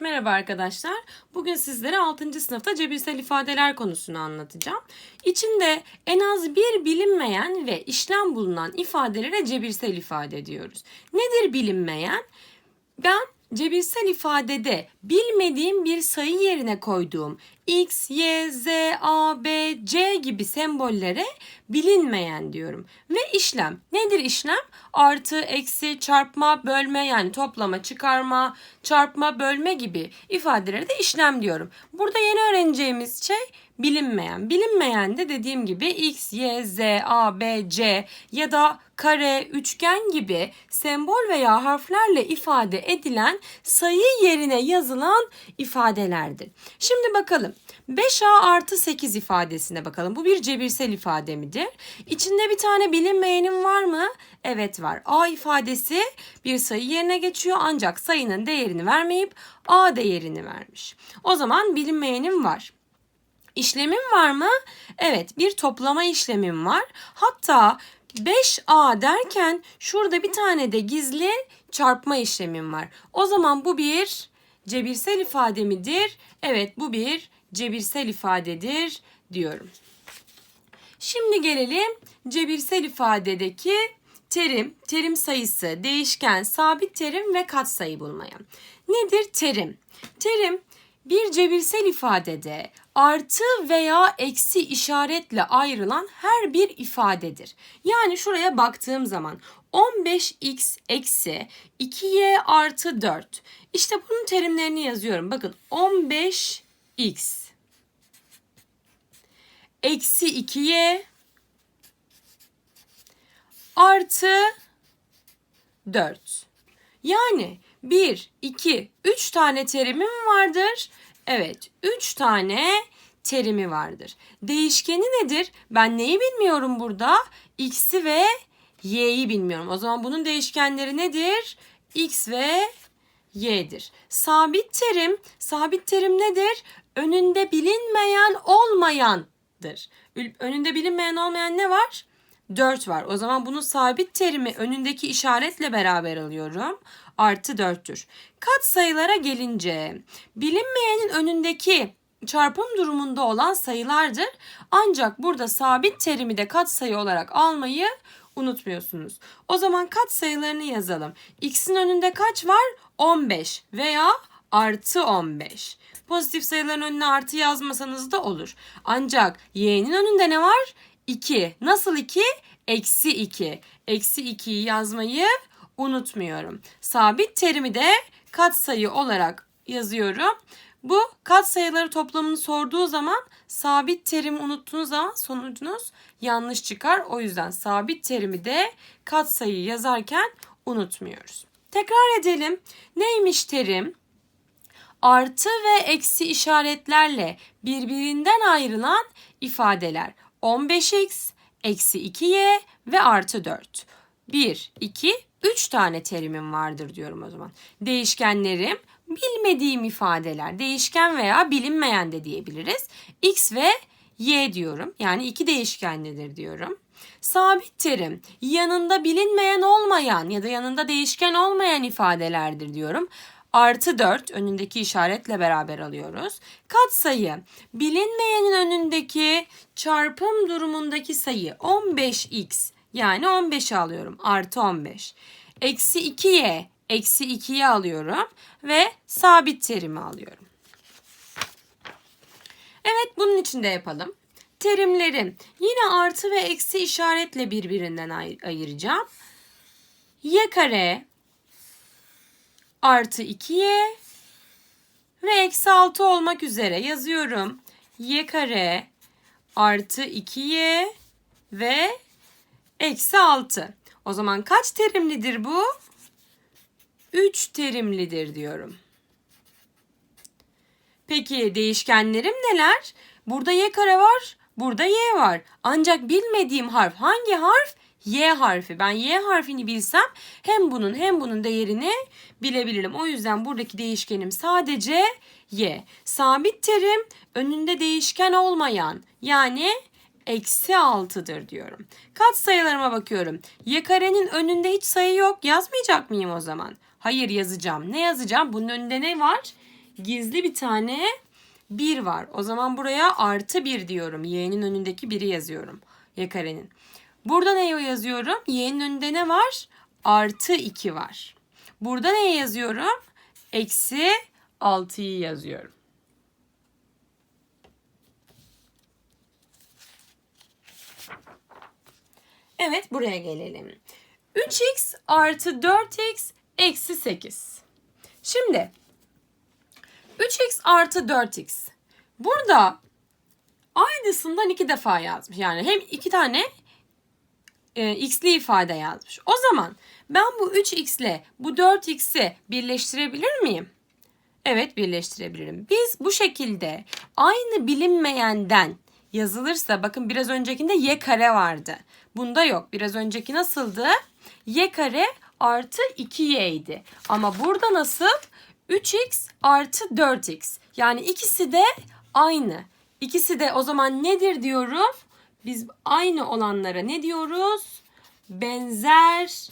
Merhaba arkadaşlar. Bugün sizlere 6. sınıfta cebirsel ifadeler konusunu anlatacağım. İçinde en az bir bilinmeyen ve işlem bulunan ifadelere cebirsel ifade diyoruz. Nedir bilinmeyen? Ben cebirsel ifadede bilmediğim bir sayı yerine koyduğum x, y, z, a, b, c gibi sembollere bilinmeyen diyorum. Ve işlem. Nedir işlem? Artı, eksi, çarpma, bölme yani toplama, çıkarma, çarpma, bölme gibi ifadelere de işlem diyorum. Burada yeni öğreneceğimiz şey bilinmeyen. Bilinmeyen de dediğim gibi x, y, z, a, b, c ya da kare, üçgen gibi sembol veya harflerle ifade edilen sayı yerine yazılan ifadelerdir. Şimdi bakalım. 5a artı 8 ifadesine bakalım. Bu bir cebirsel ifade midir? İçinde bir tane bilinmeyenim var mı? Evet var. A ifadesi bir sayı yerine geçiyor ancak sayının değerini vermeyip A değerini vermiş. O zaman bilinmeyenim var. İşlemim var mı? Evet bir toplama işlemim var. Hatta 5A derken şurada bir tane de gizli çarpma işlemim var. O zaman bu bir cebirsel ifade midir? Evet bu bir cebirsel ifadedir diyorum. Şimdi gelelim cebirsel ifadedeki terim, terim sayısı, değişken, sabit terim ve katsayı bulmaya. Nedir terim? Terim bir cebirsel ifadede artı veya eksi işaretle ayrılan her bir ifadedir. Yani şuraya baktığım zaman 15x eksi 2y artı 4. İşte bunun terimlerini yazıyorum. Bakın 15x eksi 2y artı 4. Yani 1, 2, 3 tane terimi mi vardır? Evet, 3 tane terimi vardır. Değişkeni nedir? Ben neyi bilmiyorum burada? X'i ve Y'yi bilmiyorum. O zaman bunun değişkenleri nedir? X ve Y'dir. Sabit terim, sabit terim nedir? Önünde bilinmeyen olmayandır. Önünde bilinmeyen olmayan ne var? 4 var. O zaman bunun sabit terimi önündeki işaretle beraber alıyorum. Artı 4'tür. Kat sayılara gelince bilinmeyenin önündeki çarpım durumunda olan sayılardır. Ancak burada sabit terimi de kat sayı olarak almayı unutmuyorsunuz. O zaman kat sayılarını yazalım. X'in önünde kaç var? 15 veya artı 15. Pozitif sayıların önüne artı yazmasanız da olur. Ancak y'nin önünde ne var? 2. Nasıl 2? Eksi 2. Eksi 2'yi yazmayı unutmuyorum. Sabit terimi de katsayı olarak yazıyorum. Bu katsayıları toplamını sorduğu zaman sabit terimi unuttuğunuz zaman sonucunuz yanlış çıkar. O yüzden sabit terimi de katsayı yazarken unutmuyoruz. Tekrar edelim. Neymiş terim? Artı ve eksi işaretlerle birbirinden ayrılan ifadeler. 15x, eksi 2y ve artı 4. 1, 2, 3 tane terimim vardır diyorum o zaman. Değişkenlerim bilmediğim ifadeler. Değişken veya bilinmeyen de diyebiliriz. X ve y diyorum. Yani iki değişkenlidir diyorum. Sabit terim yanında bilinmeyen olmayan ya da yanında değişken olmayan ifadelerdir diyorum. Artı 4 önündeki işaretle beraber alıyoruz. Katsayı bilinmeyenin önündeki çarpım durumundaki sayı 15x yani 15 alıyorum artı 15. Eksi 2y eksi 2'yi alıyorum ve sabit terimi alıyorum. Evet bunun için de yapalım. Terimlerim yine artı ve eksi işaretle birbirinden ay- ayıracağım. y kare artı 2y ve eksi 6 olmak üzere yazıyorum. y kare artı 2y ve eksi 6. O zaman kaç terimlidir bu? 3 terimlidir diyorum. Peki değişkenlerim neler? Burada y kare var, burada y var. Ancak bilmediğim harf hangi harf? Y harfi. Ben Y harfini bilsem hem bunun hem bunun değerini bilebilirim. O yüzden buradaki değişkenim sadece Y. Sabit terim önünde değişken olmayan yani eksi 6'dır diyorum. Kat sayılarıma bakıyorum. Y karenin önünde hiç sayı yok. Yazmayacak mıyım o zaman? Hayır yazacağım. Ne yazacağım? Bunun önünde ne var? gizli bir tane 1 var. O zaman buraya artı 1 diyorum. Y'nin önündeki 1'i yazıyorum. Y karenin. Burada ne yazıyorum? Y'nin önünde ne var? Artı 2 var. Burada ne yazıyorum? Eksi 6'yı yazıyorum. Evet buraya gelelim. 3x artı 4x eksi 8. Şimdi 3x artı 4x. Burada aynısından iki defa yazmış. Yani hem iki tane e, x'li ifade yazmış. O zaman ben bu 3x ile bu 4x'i birleştirebilir miyim? Evet birleştirebilirim. Biz bu şekilde aynı bilinmeyenden yazılırsa bakın biraz öncekinde y kare vardı. Bunda yok. Biraz önceki nasıldı? y kare artı 2y idi. Ama burada nasıl? 3x artı 4x. Yani ikisi de aynı. İkisi de o zaman nedir diyorum? Biz aynı olanlara ne diyoruz? Benzer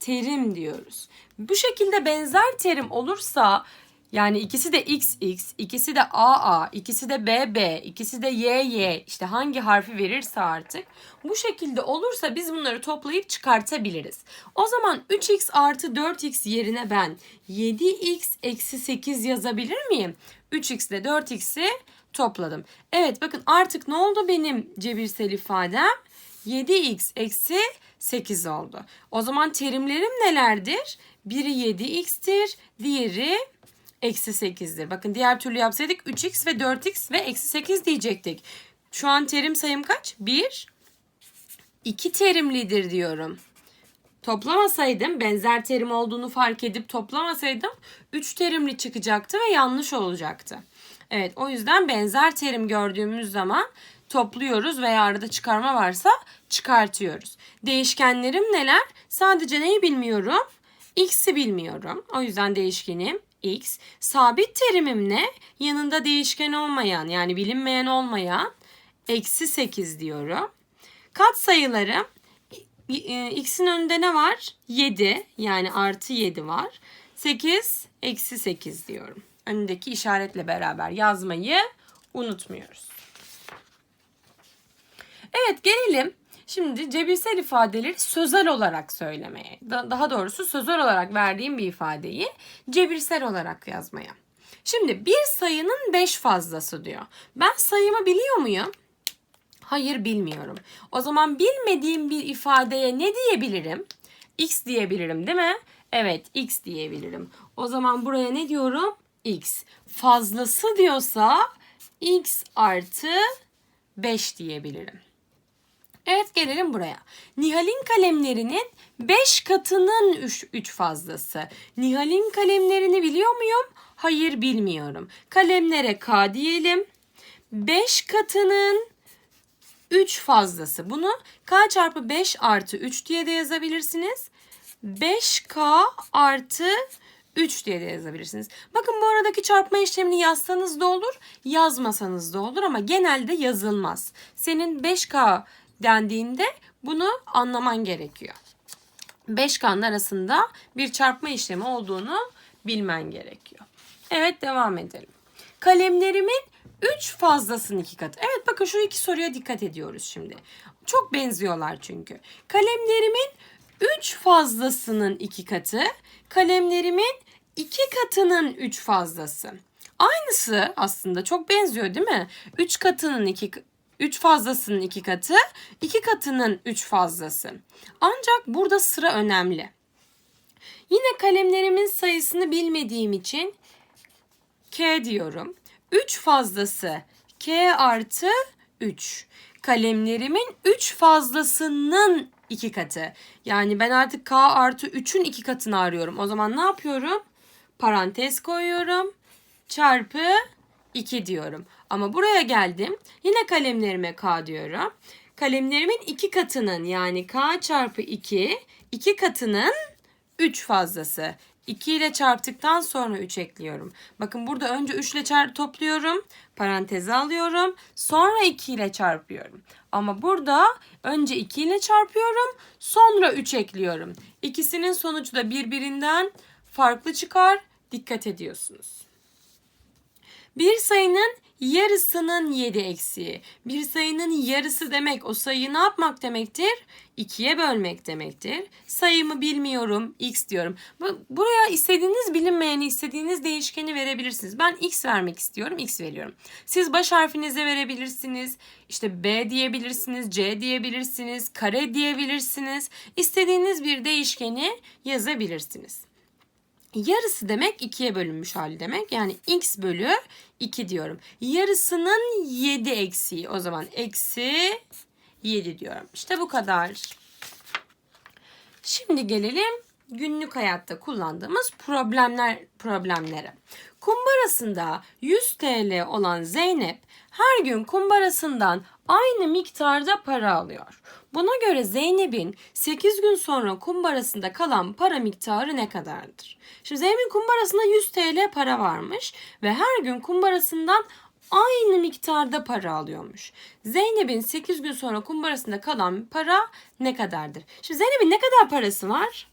terim diyoruz. Bu şekilde benzer terim olursa yani ikisi de XX, ikisi de AA, ikisi de BB, ikisi de YY işte hangi harfi verirse artık bu şekilde olursa biz bunları toplayıp çıkartabiliriz. O zaman 3x artı 4x yerine ben 7x eksi 8 yazabilir miyim? 3x ile 4x'i topladım. Evet bakın artık ne oldu benim cebirsel ifadem? 7x eksi 8 oldu. O zaman terimlerim nelerdir? Biri 7x'tir, diğeri eksi 8'dir. Bakın diğer türlü yapsaydık 3x ve 4x ve eksi 8 diyecektik. Şu an terim sayım kaç? 1, 2 terimlidir diyorum. Toplamasaydım benzer terim olduğunu fark edip toplamasaydım 3 terimli çıkacaktı ve yanlış olacaktı. Evet o yüzden benzer terim gördüğümüz zaman topluyoruz veya arada çıkarma varsa çıkartıyoruz. Değişkenlerim neler? Sadece neyi bilmiyorum? X'i bilmiyorum. O yüzden değişkenim x. Sabit terimim ne? Yanında değişken olmayan yani bilinmeyen olmayan eksi 8 diyorum. Kat sayılarım x'in önünde ne var? 7 yani artı 7 var. 8 eksi 8 diyorum. Önündeki işaretle beraber yazmayı unutmuyoruz. Evet gelelim Şimdi cebirsel ifadeleri sözel olarak söylemeye, daha doğrusu sözel olarak verdiğim bir ifadeyi cebirsel olarak yazmaya. Şimdi bir sayının 5 fazlası diyor. Ben sayımı biliyor muyum? Hayır bilmiyorum. O zaman bilmediğim bir ifadeye ne diyebilirim? X diyebilirim değil mi? Evet x diyebilirim. O zaman buraya ne diyorum? X. Fazlası diyorsa x artı 5 diyebilirim. Evet gelelim buraya. Nihal'in kalemlerinin 5 katının 3 fazlası. Nihal'in kalemlerini biliyor muyum? Hayır bilmiyorum. Kalemlere K diyelim. 5 katının 3 fazlası. Bunu K çarpı 5 artı 3 diye de yazabilirsiniz. 5K artı 3 diye de yazabilirsiniz. Bakın bu aradaki çarpma işlemini yazsanız da olur, yazmasanız da olur ama genelde yazılmaz. Senin 5K dendiğinde bunu anlaman gerekiyor. Beş kanın arasında bir çarpma işlemi olduğunu bilmen gerekiyor. Evet devam edelim. Kalemlerimin 3 fazlasının iki katı. Evet bakın şu iki soruya dikkat ediyoruz şimdi. Çok benziyorlar çünkü. Kalemlerimin 3 fazlasının iki katı, kalemlerimin iki katının 3 fazlası. Aynısı aslında çok benziyor değil mi? 3 katının iki 3 fazlasının 2 katı, 2 katının 3 fazlası. Ancak burada sıra önemli. Yine kalemlerimin sayısını bilmediğim için K diyorum. 3 fazlası K artı 3. Kalemlerimin 3 fazlasının 2 katı. Yani ben artık K artı 3'ün 2 katını arıyorum. O zaman ne yapıyorum? Parantez koyuyorum. Çarpı 2 diyorum. Ama buraya geldim. Yine kalemlerime K diyorum. Kalemlerimin 2 katının yani K çarpı 2 2 katının 3 fazlası. 2 ile çarptıktan sonra 3 ekliyorum. Bakın burada önce 3 ile çarp topluyorum. Paranteze alıyorum. Sonra 2 ile çarpıyorum. Ama burada önce 2 ile çarpıyorum. Sonra 3 ekliyorum. İkisinin sonucu da birbirinden farklı çıkar. Dikkat ediyorsunuz. Bir sayının yarısının 7 eksiği. Bir sayının yarısı demek o sayıyı ne yapmak demektir? 2'ye bölmek demektir. Sayımı bilmiyorum x diyorum. Bu- Buraya istediğiniz bilinmeyeni istediğiniz değişkeni verebilirsiniz. Ben x vermek istiyorum x veriyorum. Siz baş harfinize verebilirsiniz. İşte b diyebilirsiniz, c diyebilirsiniz, kare diyebilirsiniz. İstediğiniz bir değişkeni yazabilirsiniz. Yarısı demek ikiye bölünmüş hali demek. Yani x bölü 2 diyorum. Yarısının 7 eksiği. O zaman eksi 7 diyorum. İşte bu kadar. Şimdi gelelim günlük hayatta kullandığımız problemler problemlere. Kumbarasında 100 TL olan Zeynep her gün kumbarasından aynı miktarda para alıyor. Buna göre Zeynep'in 8 gün sonra kumbarasında kalan para miktarı ne kadardır? Şimdi Zeynep'in kumbarasında 100 TL para varmış ve her gün kumbarasından aynı miktarda para alıyormuş. Zeynep'in 8 gün sonra kumbarasında kalan para ne kadardır? Şimdi Zeynep'in ne kadar parası var?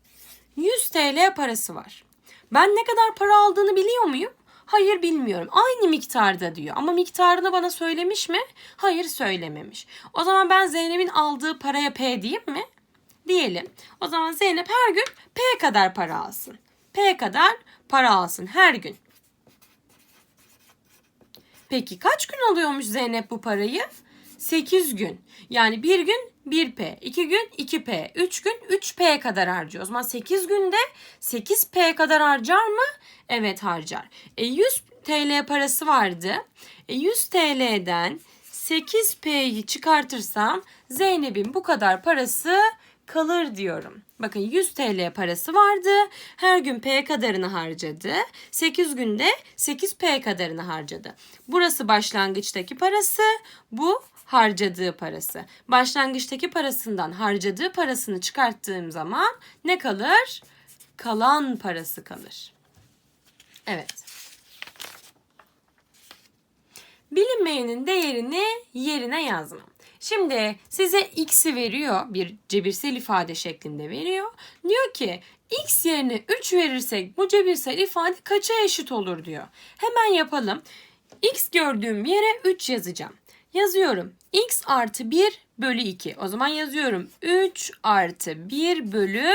100 TL parası var. Ben ne kadar para aldığını biliyor muyum? Hayır bilmiyorum. Aynı miktarda diyor. Ama miktarını bana söylemiş mi? Hayır söylememiş. O zaman ben Zeynep'in aldığı paraya P diyeyim mi? Diyelim. O zaman Zeynep her gün P kadar para alsın. P kadar para alsın her gün. Peki kaç gün alıyormuş Zeynep bu parayı? 8 gün. Yani bir gün 1P, 2 gün 2P, 3 gün 3P kadar harcıyor. O zaman 8 günde 8P kadar harcar mı? Evet harcar. E 100 TL parası vardı. E 100 TL'den 8P'yi çıkartırsam Zeynep'in bu kadar parası kalır diyorum. Bakın 100 TL parası vardı. Her gün P kadarını harcadı. 8 günde 8P kadarını harcadı. Burası başlangıçtaki parası, bu harcadığı parası. Başlangıçtaki parasından harcadığı parasını çıkarttığım zaman ne kalır? Kalan parası kalır. Evet. Bilinmeyenin değerini yerine yazma. Şimdi size x'i veriyor bir cebirsel ifade şeklinde veriyor. Diyor ki x yerine 3 verirsek bu cebirsel ifade kaça eşit olur diyor. Hemen yapalım. x gördüğüm yere 3 yazacağım. Yazıyorum. x artı 1 bölü 2. O zaman yazıyorum. 3 artı 1 bölü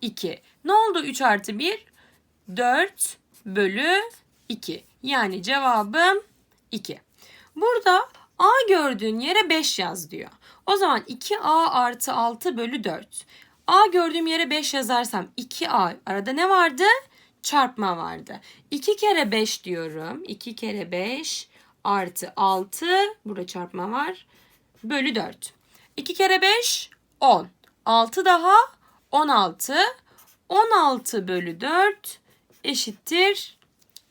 2. Ne oldu 3 artı 1? 4 bölü 2. Yani cevabım 2. Burada A gördüğün yere 5 yaz diyor. O zaman 2A artı 6 bölü 4. A gördüğüm yere 5 yazarsam 2A arada ne vardı? Çarpma vardı. 2 kere 5 diyorum. 2 kere 5 artı 6 burada çarpma var. Bölü 4. 2 kere 5 10. 6 daha 16. 16 bölü 4 eşittir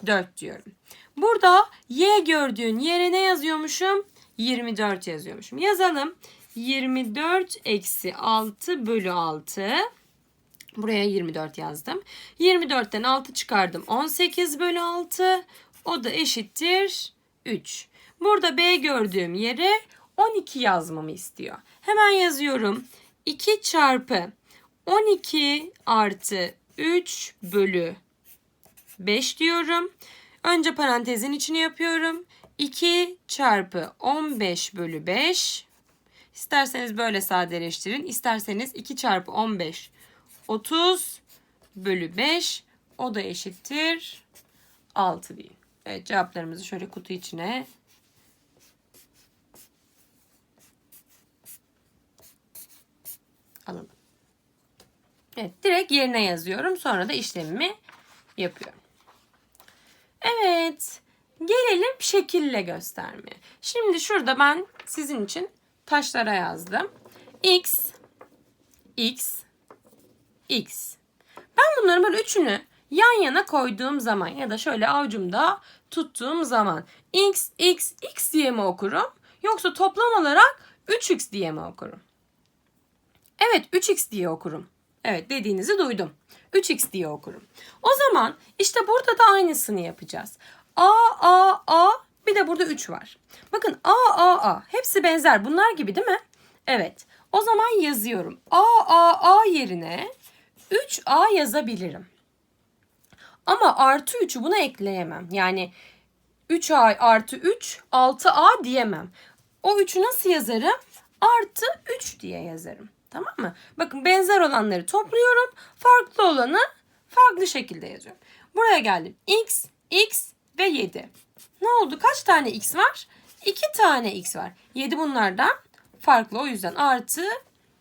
4 diyorum. Burada y gördüğün yere ne yazıyormuşum? 24 yazıyormuşum. Yazalım. 24 eksi 6 bölü 6. Buraya 24 yazdım. 24'ten 6 çıkardım. 18 bölü 6. O da eşittir 3. Burada B gördüğüm yere 12 yazmamı istiyor. Hemen yazıyorum. 2 çarpı 12 artı 3 bölü 5 diyorum. Önce parantezin içini yapıyorum. 2 çarpı 15 bölü 5. İsterseniz böyle sadeleştirin. İsterseniz 2 çarpı 15 30 bölü 5. O da eşittir 6 deyin. Evet cevaplarımızı şöyle kutu içine alalım. Evet direkt yerine yazıyorum. Sonra da işlemimi yapıyorum. Evet. Gelelim şekille göstermeye. Şimdi şurada ben sizin için taşlara yazdım. X, X, X. Ben bunların böyle üçünü yan yana koyduğum zaman ya da şöyle avucumda tuttuğum zaman X, X, X diye mi okurum? Yoksa toplam olarak 3X diye mi okurum? Evet 3X diye okurum. Evet dediğinizi duydum. 3x diye okurum. O zaman işte burada da aynısını yapacağız. A, A, A bir de burada 3 var. Bakın A, A, A hepsi benzer. Bunlar gibi değil mi? Evet. O zaman yazıyorum. A, A, A yerine 3A yazabilirim. Ama artı 3'ü buna ekleyemem. Yani 3A artı 3 6A diyemem. O 3'ü nasıl yazarım? Artı 3 diye yazarım. Tamam mı? Bakın benzer olanları topluyorum. Farklı olanı farklı şekilde yazıyorum. Buraya geldim. X, X ve 7. Ne oldu? Kaç tane X var? 2 tane X var. 7 bunlardan farklı. O yüzden artı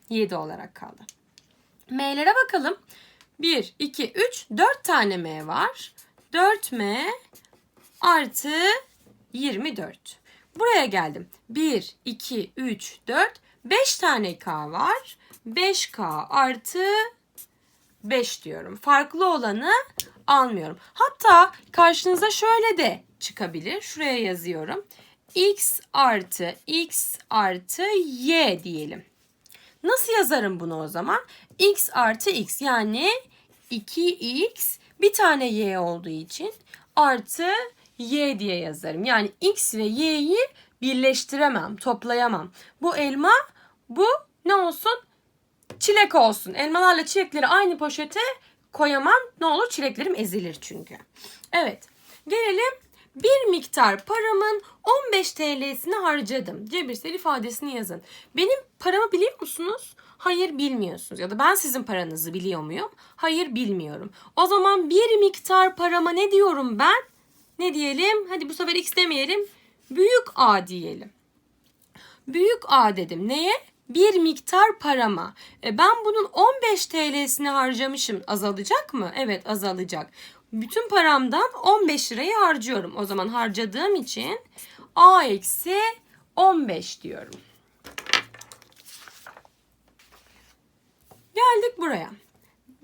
7 olarak kaldı. M'lere bakalım. 1, 2, 3, 4 tane M var. 4M artı 24. Buraya geldim. 1, 2, 3, 4, 5 tane K var. 5K artı 5 diyorum. Farklı olanı almıyorum. Hatta karşınıza şöyle de çıkabilir. Şuraya yazıyorum. X artı X artı Y diyelim. Nasıl yazarım bunu o zaman? X artı X yani 2X bir tane Y olduğu için artı Y diye yazarım. Yani X ve Y'yi birleştiremem, toplayamam. Bu elma, bu ne olsun? Çilek olsun. Elmalarla çilekleri aynı poşete koyamam. Ne olur çileklerim ezilir çünkü. Evet. Gelelim bir miktar paramın 15 TL'sini harcadım. Cebirsel ifadesini yazın. Benim paramı biliyor musunuz? Hayır bilmiyorsunuz. Ya da ben sizin paranızı biliyor muyum? Hayır bilmiyorum. O zaman bir miktar parama ne diyorum ben? Ne diyelim? Hadi bu sefer x demeyelim. Büyük A diyelim. Büyük A dedim. Neye? Bir miktar parama. E ben bunun 15 TL'sini harcamışım. Azalacak mı? Evet azalacak. Bütün paramdan 15 lirayı harcıyorum. O zaman harcadığım için A eksi 15 diyorum. Geldik buraya.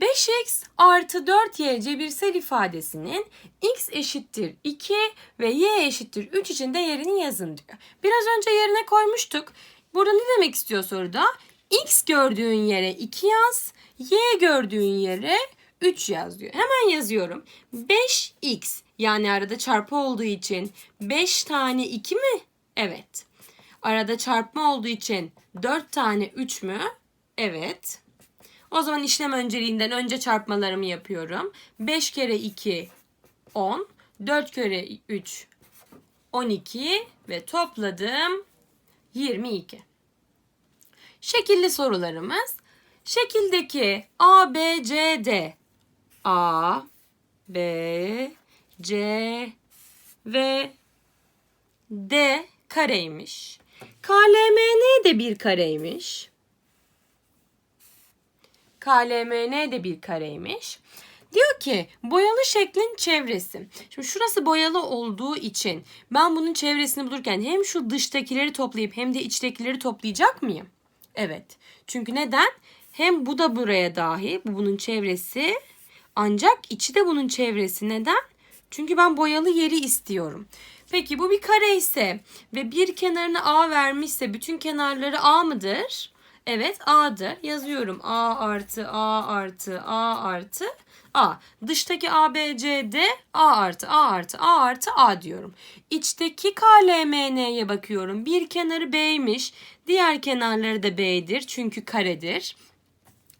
5x artı 4y cebirsel ifadesinin x eşittir 2 ve y eşittir 3 için değerini yazın diyor. Biraz önce yerine koymuştuk. Burada ne demek istiyor soruda? x gördüğün yere 2 yaz, y gördüğün yere 3 yaz diyor. Hemen yazıyorum. 5x yani arada çarpı olduğu için 5 tane 2 mi? Evet. Arada çarpma olduğu için 4 tane 3 mü? Evet. O zaman işlem önceliğinden önce çarpmalarımı yapıyorum. 5 kere 2 10, 4 kere 3 12 ve topladım 22. Şekilli sorularımız. Şekildeki A, B, C, D. A, B, C ve D kareymiş. KLMN de bir kareymiş. KLMN de bir kareymiş. Diyor ki boyalı şeklin çevresi. Şimdi şurası boyalı olduğu için ben bunun çevresini bulurken hem şu dıştakileri toplayıp hem de içtekileri toplayacak mıyım? Evet. Çünkü neden? Hem bu da buraya dahi. Bu bunun çevresi. Ancak içi de bunun çevresi. Neden? Çünkü ben boyalı yeri istiyorum. Peki bu bir kare ise ve bir kenarını A vermişse bütün kenarları A mıdır? Evet A'dır. Yazıyorum A artı A artı A artı A. Dıştaki A, B, C, D A artı A artı A artı A diyorum. İçteki KLMN'ye bakıyorum. Bir kenarı B'ymiş. Diğer kenarları da B'dir. Çünkü karedir.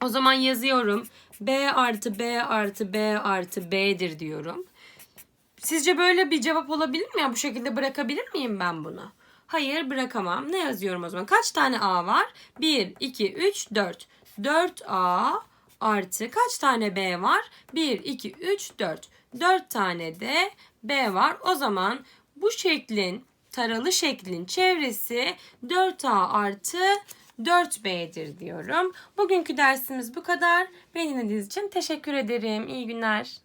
O zaman yazıyorum. B artı B artı B artı B'dir diyorum. Sizce böyle bir cevap olabilir mi? Ya bu şekilde bırakabilir miyim ben bunu? Hayır bırakamam. Ne yazıyorum o zaman? Kaç tane A var? 1, 2, 3, 4. 4A artı kaç tane B var? 1, 2, 3, 4. 4 tane de B var. O zaman bu şeklin, taralı şeklin çevresi 4A artı 4B'dir diyorum. Bugünkü dersimiz bu kadar. Beni dinlediğiniz için teşekkür ederim. İyi günler.